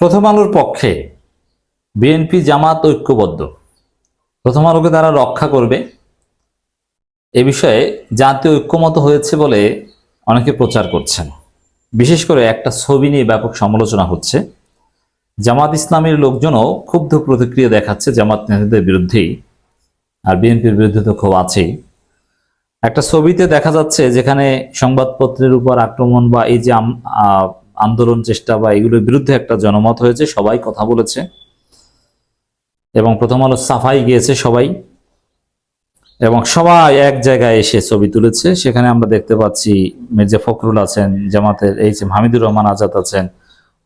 প্রথম আলোর পক্ষে বিএনপি জামাত ঐক্যবদ্ধ। প্রথম আলোকে তারা রক্ষা করবে। এ বিষয়ে জাতীয় ঐক্যমত হয়েছে বলে অনেকে প্রচার করছেন। বিশেষ করে একটা ছবি নিয়ে ব্যাপক সমালোচনা হচ্ছে। জামাত ইসলামের লোকজনও ক্ষুব্ধ প্রতিক্রিয়া দেখাচ্ছে জামাত নেতাদের বিরুদ্ধেই। আর বিএনপির বিরুদ্ধে তো ক্ষোভ আছেই। একটা ছবিতে দেখা যাচ্ছে যেখানে সংবাদপত্রের উপর আক্রমণ বা এই যে আন্দোলন চেষ্টা বা এগুলোর বিরুদ্ধে একটা জনমত হয়েছে, সবাই কথা বলেছে। এবং প্রথম আলো সাফাই গিয়েছে সবাই। এবং সবাই এক জায়গায় এসে ছবি তুলেছে। সেখানে আমরা দেখতে পাচ্ছি মির্জা ফখরুল আছেন, জামাতের এই যে হামিদুর রহমান আজাদ আছেন,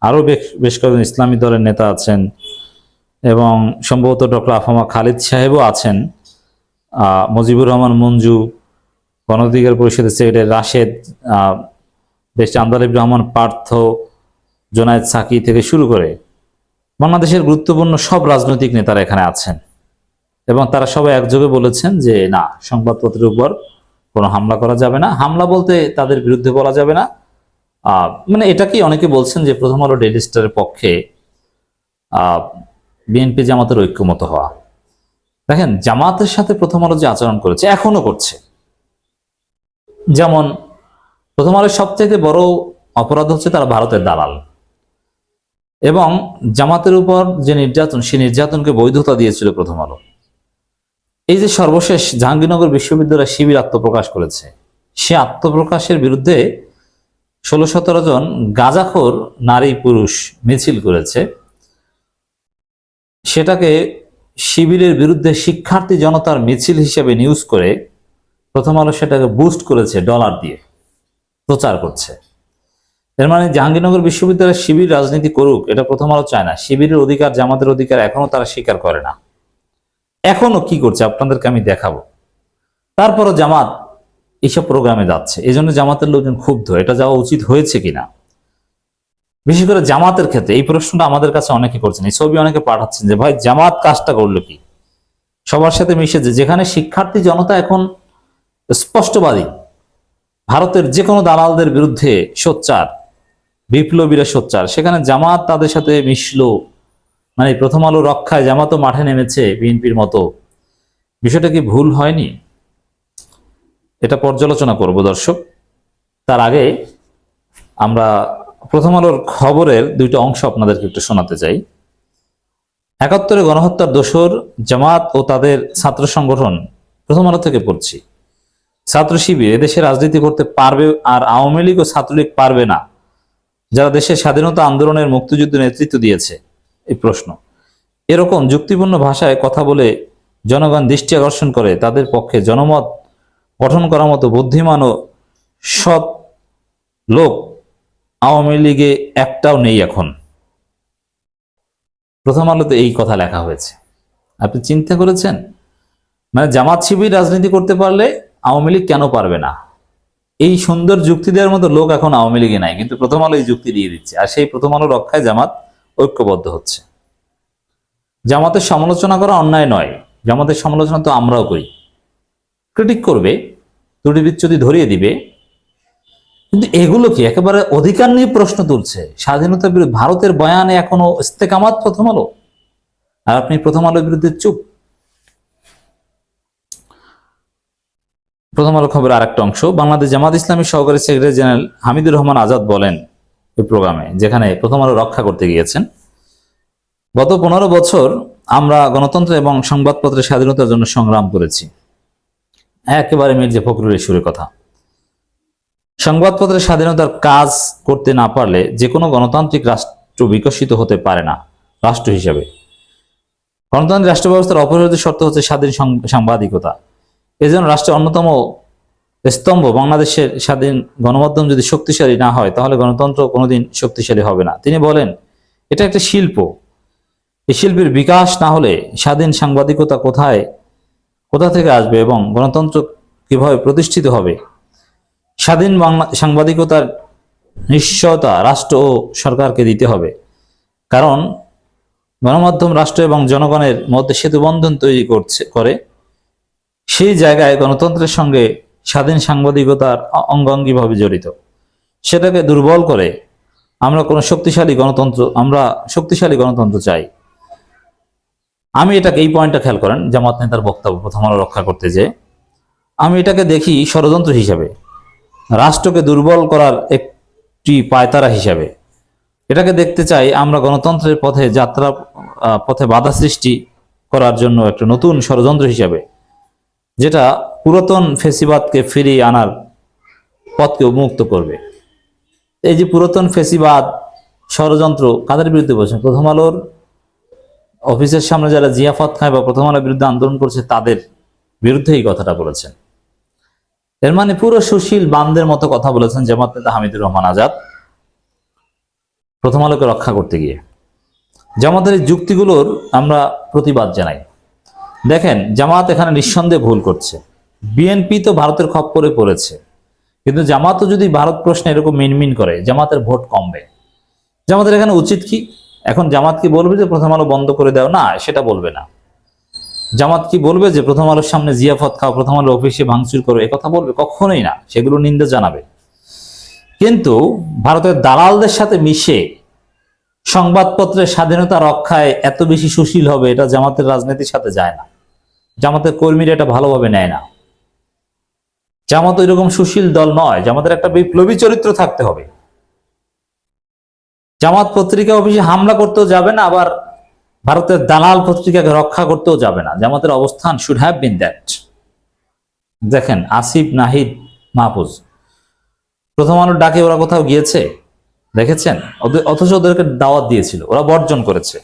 আরও বেশ কয়েকজন ইসলামী দলের নেতা আছেন এবং সম্ভবত ডক্টর আফামা খালিদ সাহেবও আছেন। মুজিবুর রহমান মঞ্জু গণঅধিকার পরিষদের সেক্রেটারি রাশেদ বেশ আন্দালিব রহমান, পার্থ জোনায়েদ সাকি থেকে শুরু করে বাংলাদেশের গুরুত্বপূর্ণ সব রাজনৈতিক নেতারা এখানে আছেন। এবং তারা সবাই একযোগে বলেছেন যে, না, সংবাদপত্রের উপর কোনো হামলা করা যাবে না। হামলা বলতে তাদের বিরুদ্ধে বলা যাবে না। মানে এটাকেই অনেকে বলছেন যে, প্রথম আলো ডেইলি স্টারের পক্ষে বিএনপি জামাতের ঐক্যমত হওয়া। দেখেন, জামাতের সাথে প্রথম আলো যে আচরণ করেছে, এখনও করছে। যেমন প্রথম আলোর সবচেয়ে বড় অপরাধ হচ্ছে তারা ভারতের দালাল। এবং জামাতের উপর যে নির্যাতন, সে নির্যাতনকে বৈধতা দিয়েছিল প্রথম আলো। এই যে সর্বশেষ জাহাঙ্গীরনগর বিশ্ববিদ্যালয় শিবির আত্মপ্রকাশ করেছে, সে আত্মপ্রকাশের বিরুদ্ধে ষোলো সতেরো জন গাজাখোর নারী পুরুষ মিছিল করেছে। সেটাকে শিবিরের বিরুদ্ধে শিক্ষার্থী জনতার মিছিল হিসেবে নিউজ করে প্রথম আলো সেটাকে বুস্ট করেছে ডলার দিয়ে। প্রচার করছে। এর মানে জাহাঙ্গীরনগর বিশ্ববিদ্যালয়ের শিবির রাজনীতি করুক, এটা প্রথম আলো চায় না। শিবিরের অধিকার, জামাতের অধিকার এখনও তারা স্বীকার করে না। এখনও কি করছে আপনাদেরকে আমি দেখাবো। তারপরও জামাত এইসব প্রোগ্রামে যাচ্ছে। এই জন্য জামাতের লোকজন ক্ষুব্ধ। এটা যাওয়া উচিত হয়েছে কিনা? বিশেষ করে জামাতের ক্ষেত্রে এই প্রশ্নটা আমাদের কাছে অনেকে করছেন। এই ছবি অনেকে পাঠাচ্ছেন যে, ভাই, জামাত কাজটা করল কি? সবার সাথে মিশে যে যেখানে শিক্ষার্থী জনতা এখন স্পষ্টবাদী। ভারতের যে কোনো দালালদের বিরুদ্ধে সোচ্চার, বিপ্লবীরা সোচ্চার। সেখানে জামাত তাদের সাথে মিশলো মানে প্রথম আলো রক্ষায় জামাতও মাঠে নেমেছে বিএনপির মতো। বিষয়টা কি ভুল হয়নি? এটা পর্যালোচনা করব দর্শক। তার আগে আমরা প্রথম আলোর খবরের দুইটা অংশ আপনাদেরকে একটু শোনাতে চাই। একাত্তরে গণহত্যার দোসর জামাত ও তাদের ছাত্র সংগঠন প্রথম আলো থেকে পড়ছি। ছাত্র শিবির এদেশে রাজনীতি করতে পারবে আর আওয়ামী লীগ ও ছাত্রলীগ পারবে না। যারা দেশের স্বাধীনতা আন্দোলনের মুক্তিযুদ্ধ নেতৃত্ব দিয়েছে, এই প্রশ্ন। এরকম যুক্তিপূর্ণ ভাষায় কথা বলে জনগণ দৃষ্টি আকর্ষণ করে, তাদের পক্ষে জনমত গঠন করার মতো বুদ্ধিমান ও সৎ লোক আওয়ামী লীগে একটাও নেই এখন। প্রথম আলোতে এই কথা লেখা হয়েছে। আপনি চিন্তা করেছেন? মানে জামাত শিবির রাজনীতি করতে পারলে আওয়ামী লীগ কেন পারবে না? এই সুন্দর যুক্তি দেওয়ার মতো লোক এখন আওয়ামী লীগে নাই, কিন্তু প্রথম আলো এই যুক্তি দিয়ে দিচ্ছে। আর সেই প্রথম আলো রক্ষায় জামাত ঐক্যবদ্ধ হচ্ছে। জামাতের সমালোচনা করা অন্যায় নয়। জামাতের সমালোচনা তো আমরাও করি। ক্রিটিক করবে, ত্রুটি বিচ্ছুতি ধরিয়ে দিবে। কিন্তু এগুলো কি? একেবারে অধিকার নিয়ে প্রশ্ন তুলছে। স্বাধীনতার বিরুদ্ধে ভারতের বয়ানে এখনও ইস্তেকামাত প্রথম আলো? আর আপনি প্রথম আলোর বিরুদ্ধে চুপ। প্রথম আলো খবরের আরেকটা অংশ, বাংলাদেশ জামাত ইসলামী সহকারী সেক্রেটারি জেনারেল হামিদুর রহমান আজাদ বলেন এই প্রোগ্রামে, যেখানে প্রথম আলো রক্ষা করতে গিয়েছেন। গত পনেরো বছর আমরা গণতন্ত্র এবং সংবাদপত্রের স্বাধীনতার জন্য সংগ্রাম করেছি। একেবারে মির্জা ফখরুলের সুরে কথা। সংবাদপত্রের স্বাধীনতার কাজ করতে না পারলে যে কোনো গণতান্ত্রিক রাষ্ট্র বিকশিত হতে পারে না, রাষ্ট্র হিসাবে। গণতান্ত্রিক রাষ্ট্র ব্যবস্থার অপরিহার্য শর্ত হচ্ছে স্বাধীন সাংবাদিকতা। এজন্য রাষ্ট্রের অন্যতম স্তম্ভ বাংলাদেশের স্বাধীন গণমাধ্যম যদি শক্তিশালী না হয়, তাহলে গণতন্ত্র কোনোদিন শক্তিশালী হবে না। তিনি বলেন, এটা একটা শিল্প। এই শিল্পের বিকাশ না হলে স্বাধীন সাংবাদিকতা কোথায়, কোথা থেকে আসবে এবং গণতন্ত্র কীভাবে প্রতিষ্ঠিত হবে? স্বাধীন বাংলা, সাংবাদিকতার নিশ্চয়তা রাষ্ট্র ও সরকারকে দিতে হবে। কারণ গণমাধ্যম রাষ্ট্র এবং জনগণের মধ্যে সেতুবন্ধন তৈরি করছে, করে সেই জায়গায় গণতন্ত্রের সঙ্গে স্বাধীন সাংবাদিকতার অঙ্গাঙ্গিভাবে জড়িত? সেটাকে দুর্বল করে আমরা কোনো শক্তিশালী গণতন্ত্র, আমরা শক্তিশালী গণতন্ত্র চাই। আমি এটাকে এই পয়েন্টটা খেয়াল করেন, জামাত নেতার বক্তব্য প্রথম আলো রক্ষা করতে যে, আমি এটাকে দেখি ষড়যন্ত্র হিসাবে, রাষ্ট্রকে দুর্বল করার একটি পায়তারা হিসাবে। এটাকে দেখতে চাই আমরা গণতন্ত্রের পথে যাত্রা পথে বাধা সৃষ্টি করার জন্য একটা নতুন ষড়যন্ত্র হিসাবে। যেটা পুরাতন ফেসিবাদকে ফিরিয়ে আনার পথকে উন্মুক্ত করবে। এই যে পুরাতন ফেসিবাদ ষড়যন্ত্র কাদের বিরুদ্ধে বলছেন প্রথম আলোর অফিসের সামনে যারা জিয়াফত খায় বা প্রথম আলোর বিরুদ্ধে আন্দোলন করছে, তাদের বিরুদ্ধে এই কথাটা বলেছেন। এর মানে পুরো সুশীল বান্দের মতো কথা বলেছেন জামাত নেতা হামিদুর রহমান আজাদ। প্রথম আলোকে রক্ষা করতে গিয়ে। জামাতের এই যুক্তিগুলোর আমরা প্রতিবাদ জানাই। দেখেন, জামাত এখানে নিঃসন্দেহে ভুল করছে। বিএনপি তো ভারতের খপ্পরে পড়েছে। কিন্তু জামাতও যদি ভারত প্রশ্নে এরকম মিনমিন করে, জামাতের ভোট কমবে। জামাতের এখানে উচিত কি? এখন জামাত কি বলবে যে প্রথম আলো বন্ধ করে দাও? না, সেটা বলবে না। জামাত কি বলবে যে প্রথম আলোর সামনে জিয়াফত খাও, প্রথম আলো অফিসে ভাঙচুর করো? কথা বলবে? কখনোই না। সেগুলো নিন্দা জানাবে। কিন্তু ভারতের দালালদের সাথে মিশে সংবাদপত্রের স্বাধীনতা রক্ষায় এত বেশি সুশীল হবে, এটা জামাতের রাজনীতির সাথে যায় না। জামাতের কর্মীরা এটা ভালোভাবে নেয় না। জামাত এরকম সুশীল দল নয়, জামাতের একটা বিপ্লবী চরিত্র থাকতে হবে। জামাত পত্রিকা অফিসে হামলা করতেও যাবে না, আবার ভারতের দালাল পত্রিকাকে রক্ষা করতেও যাবে না। জামাতের অবস্থান শুড হ্যাভ বিন দ্যাট দেখেন, আসিফ নাহিদ মাহফুজ, প্রথম আলোর ডাকে ওরা কোথাও গিয়েছে? দেখেছেন? অথচ ওদেরকে দাওয়াত দিয়েছিল, ওরা বর্জন করেছে।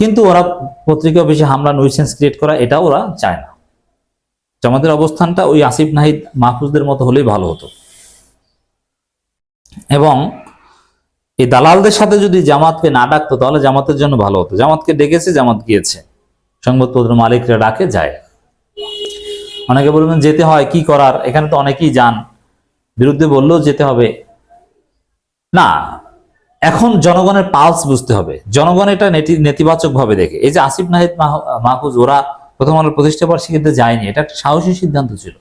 কিন্তু ওরা পত্রিকা অফিসে হামলা নুইসেন্স ক্রিয়েট করা, এটা ওরা চায় না। জামাতের অবস্থানটা ওই আসিফ নাহিদ মাহফুজদের মতো হলেই ভালো হতো। এবং এই দালালদের সাথে যদি জামাতকে না ডাকতো, তাহলে জামাতের জন্য ভালো হতো। জামাতকে ডেকেছে, জামাত গিয়েছে। সংবাদপত্র মালিকরা ডাকে, যায়। অনেকে বলবেন, যেতে হয়, কি করার? এখানে তো অনেকেই যান। বিরুদ্ধে বললেও যেতে হবে। না, এখন জনগণের পালস বুঝতে হবে। জনগণ এটা নেতি- নেতিবাচক ভাবে দেখে। এই যে আসিফ নাহিদ মাহ- মাহফুজ, ওরা প্রথম আলোর প্রতিষ্ঠা বার্ষিকীতে যায়নি। এটা একটা সাহসী সিদ্ধান্ত ছিল।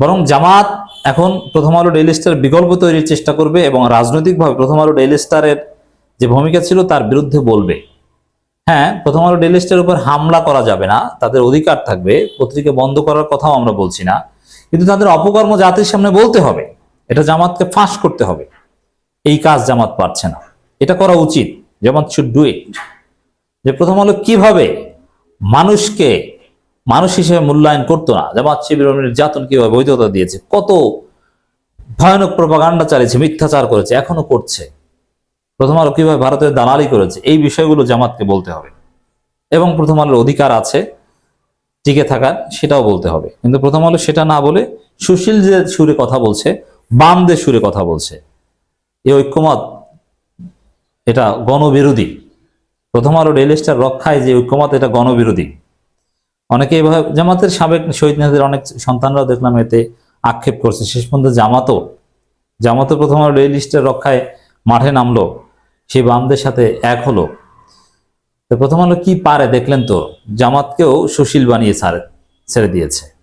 বরং জামাত এখন প্রথম আলো ডেইলি স্টার বিকল্প তৈরির চেষ্টা করবে এবং রাজনৈতিকভাবে প্রথম আলো ডেইলি স্টারের যে ভূমিকা ছিল তার বিরুদ্ধে বলবে। হ্যাঁ প্রথম আলো ডেইলি স্টারের উপর হামলা করা যাবে না। তাদের অধিকার থাকবে। পত্রিকা বন্ধ করার কথাও আমরা বলছি না। কিন্তু তাদের অপকর্ম জাতির সামনে বলতে হবে। এটা জামাতকে ফাঁস করতে হবে। এই কাজ জামাত পারছে না। এটা করা উচিত, জামাত শুড ডু ইট যে প্রথম আলো কীভাবে মানুষকে, মানুষ হিসেবে মূল্যায়ন করতো না, জামাত শিবির নির্যাতন কীভাবে বৈধতা দিয়েছে, কত ভয়ানক প্রপাগান্ডা চালিয়েছে, মিথ্যাচার করেছে, এখনও করছে। প্রথম আলো কীভাবে ভারতের দালালি করেছে, এই বিষয়গুলো জামাতকে বলতে হবে। এবং প্রথম আলোর অধিকার আছে, টিকে থাকার, সেটাও বলতে হবে। কিন্তু প্রথম আলো সেটা না বলে সুশীল যে সুরে কথা বলছে, বামদের সুরে কথা বলছে। এই ঐক্যমত, এটা গণবিরোধী। প্রথম আলো রেল স্টার রক্ষায় যে ঐক্যমত, এটা গণবিরোধী। অনেকে এভাবে, জামাতের সাবেক শহীদ নেতাদের অনেক সন্তানরাও দেখলাম এতে আক্ষেপ করছে। শেষ পর্যন্ত জামাতও জামাতও প্রথম আলো রেল রক্ষায় মাঠে নামলো, সেই বামদের সাথে এক হলো। তো প্রথম আলো কি পারে দেখলেন তো? জামাতকেও সুশীল বানিয়ে ছাড়ে ছেড়ে দিয়েছে।